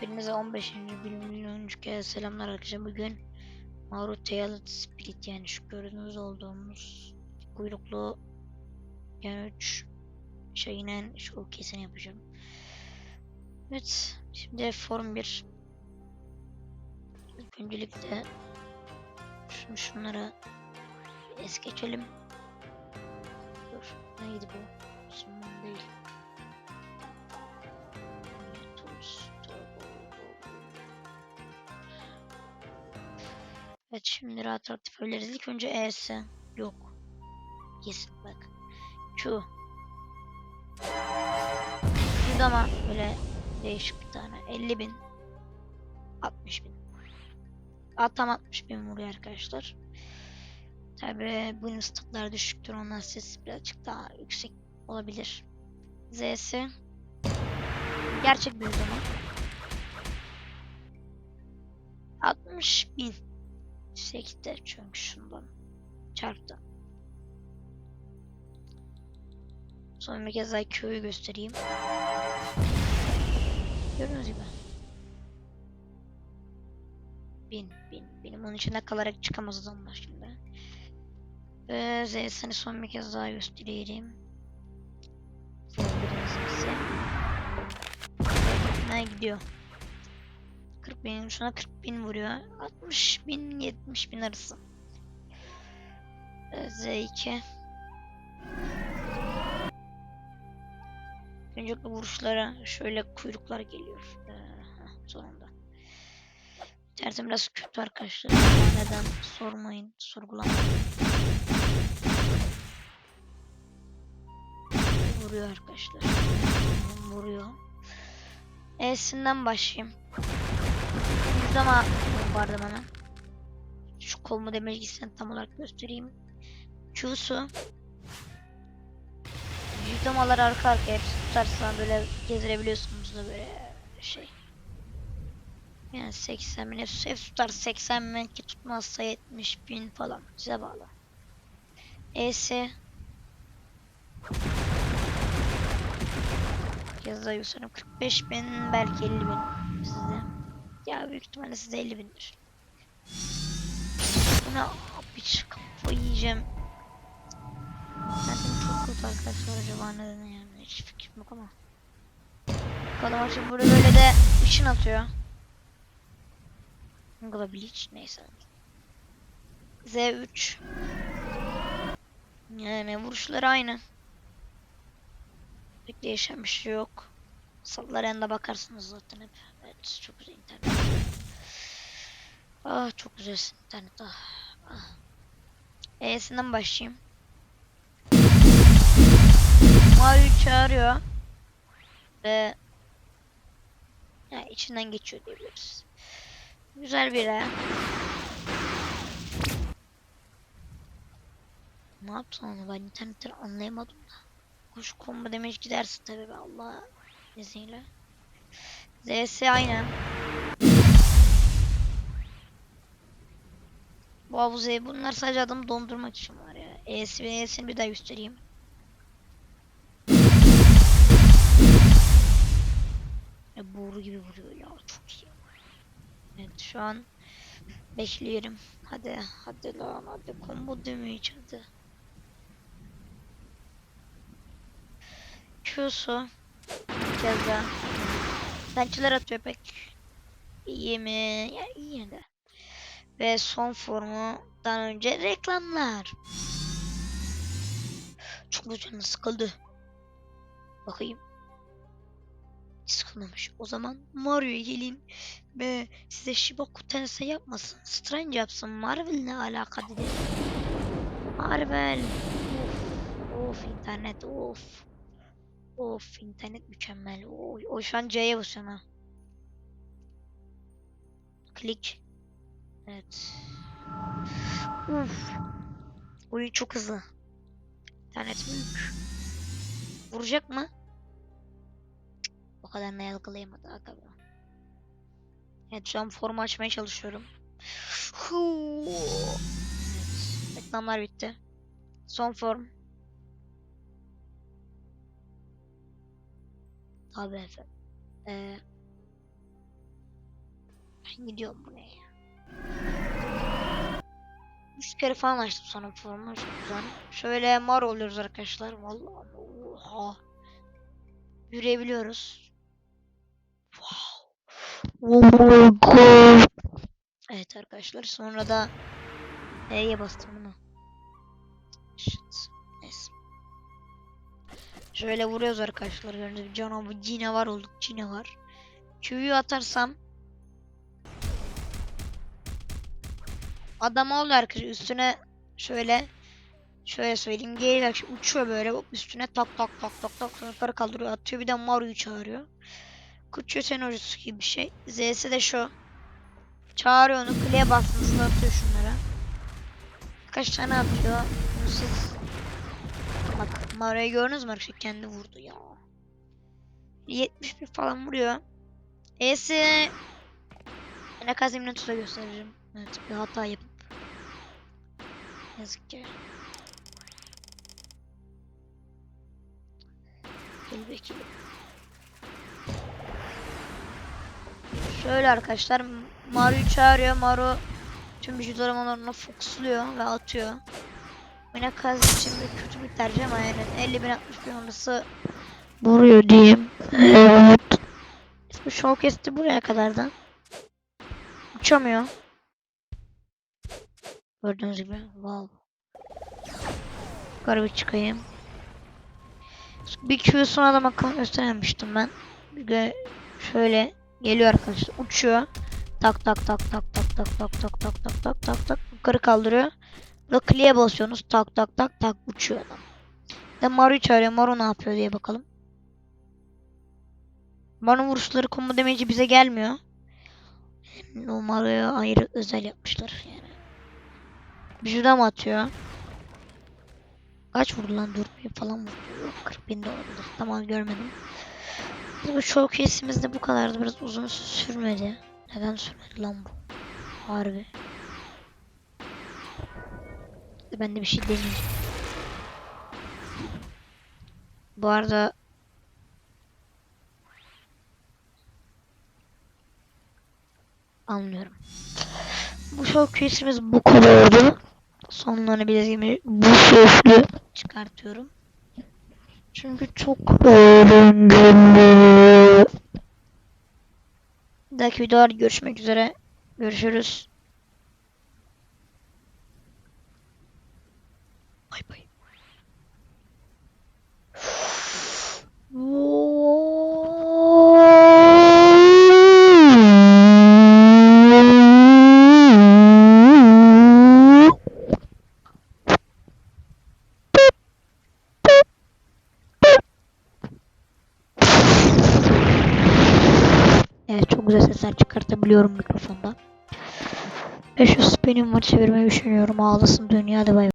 Hepinize 15. bölümün 13 kez selamlar arkadaşlar. Bugün Mauro Tailed Spirit yani şu gördüğünüz olduğumuz kuyruklu yani 3 şeyinen şu kesin yapacağım. Evet şimdi form 1 İlk öncelikle şunu şunlara es geçelim. Dur neydi bu? Summon değil. Evet şimdi rahat rahat yapabiliriz. İlk önce ES. Yok. Yes bak. Q. Şurada ama böyle değişik bir tane. 50 bin. 60 bin. Aa, tam 60 bin vuruyor arkadaşlar. Tabi bu statlar düşüktür. Ondan ses birazcık daha yüksek olabilir. Z'si gerçek bir zaman. 60 bin sekte çünkü şundan çarptı. Son bir kez daha Q'yu göstereyim. Gördüğünüz gibi. Bin, bin, benim onun içinde kalarak çıkamaz adamlar şimdi. Ve Z'sini son bir kez daha göstereyim. Ne gidiyor? 40 bin, şuna 40 bin vuruyor. 60 bin, 70 bin arası. Ee, Z2. Öncelikle vuruşlara şöyle kuyruklar geliyor. Ee, sonunda. İnternetim biraz kötü arkadaşlar. Neden sormayın, sorgulamayın. Vuruyor arkadaşlar. Vuruyor. E'sinden başlayayım. Yüzdama bombardımanı. Şu kolumu demircisini tam olarak göstereyim. Q'su. Yüzdamalar arka arkaya hepsi tutarsan böyle gezdirebiliyorsunuz da böyle şey. Yani 80 bin hepsi, hepsi tutar 80 bin ki tutmazsa 70 bin falan size bağlı. E'si Yazda Yusuf'un 45 bin belki 50 bin sizde. Ya büyük ihtimalle sizde 50 bindir. Buna hiç kafayı yiyeceğim. Zaten çok kötü arkadaşlar acaba neden yani hiç fikrim yok ama. Bakalım artık burada böyle de ışın atıyor. Angela Bleach neyse. Z3 Yani vuruşları aynı. Pek değişen bir şey yok. Sallarına bakarsınız zaten hep. Evet çok güzel internet. Ah çok güzel internet ah. ah. E'sinden başlayayım. Mavi çağırıyor. Ve ya içinden geçiyor diyebiliriz. Güzel bir E. Ne yaptın onu ben internetten anlayamadım da. Kuş kombo demiş gidersin tabi be Allah izniyle. ZS aynı. Bu havuz evi bunlar sadece adamı dondurmak için var ya. E'si ve E'sini bir daha göstereyim. Ya boru gibi vuruyor ya çok iyi. Evet şu an bekliyorum. Hadi hadi lan hadi combo demeyiz hadi. Q'su keza pençeler atıyor pek iyi mi? Ya iyi de. Ve son formundan önce reklamlar. Çok canı sıkıldı. Bakayım. Sıkılmamış. O zaman Mario'ya gelin ve size Shibaku Tensei yapmasın. Strange yapsın. Marvel ne alaka dedi. Marvel. Of. Of internet of. Of internet mükemmel. Oy, o şu an C'ye basıyorum ha. Klik. Evet. Uf. Oyun çok hızlı. İnternet büyük. Vuracak mı? O kadar ne yalgılayamadı aga be. Evet şu an formu açmaya çalışıyorum. Evet, reklamlar bitti. Son form. Tabii efendim. Ee, Ben gidiyorum bu ne ya? Üç kere falan açtım sonra formu. Şöyle mar oluyoruz arkadaşlar. Vallahi oha. Yürüyebiliyoruz. Wow. Oh my god. Evet arkadaşlar sonra da E'ye bastım bunu. Shit. Şöyle vuruyoruz arkadaşlar. Gördüğünüz gibi canavar cine var olduk. Cine var. Q'yu atarsam adam oldu arkadaşlar üstüne şöyle şöyle söyleyeyim geri uçuyor böyle üstüne tak tak tak tak tak sonra kaldırıyor atıyor bir de Maru'yu çağırıyor. Kutuyor senaryosu gibi bir şey. Z'si de şu. Çağırıyor onu kuleye basmasını atıyor şunlara. Kaç tane atıyor? Bunu siz Maru'yu gördünüz mü arkadaşlar kendi vurdu ya. 71 falan vuruyor. E'si ne kazimini tuta göstereceğim. Evet bir hata yapıp. Yazık ki. Gel bakayım. Şöyle arkadaşlar Maru'yu çağırıyor. Maru tüm vücut ormanlarına fokusluyor ve atıyor. Yine kaz için bir kötü bir tercih ama yani 50 bin 60 bin orası vuruyor diyeyim. Evet. Bu showcase'ti buraya kadardan. Uçamıyor. Gördüğünüz gibi. Wow. Yukarı bir çıkayım. Bir Q'suna da bakalım göstermemiştim ben. Bir de şöyle geliyor arkadaşlar. Uçuyor. Tak tak tak tak tak tak tak tak tak tak tak tak tak yukarı kaldırıyor. Kliye basıyorsunuz. Tak tak tak tak uçuyor adam. Ve Maru'yu çağırıyor. Maru ne yapıyor diye bakalım. Maru vuruşları combo damage'i bize gelmiyor. O Maru'ya ayrı özel yapmışlar yani. Bir şuradan mı atıyor? Kaç vurdu lan? 4 bin falan vurdu. Yok 40 bin de olabilir. Tamam görmedim. Bu showcase'imiz de bu kadardı. Biraz uzun sürmedi. Neden sürmedi lan bu? Harbi. Ben de bir şey deneyeceğim. Bu arada anlıyorum. Bu showcase'imiz bu kadardı. Sonlarını bildiğim gibi bu sesle çıkartıyorum. Çünkü çok eğlenceli. Bir dahaki videolarda görüşmek üzere. Görüşürüz. Bay bay. Evet çok güzel sesler çıkartabiliyorum mikrofonda. Ve şu spinning maçı çevirmeyi düşünüyorum. Ağlasın dünyada bay.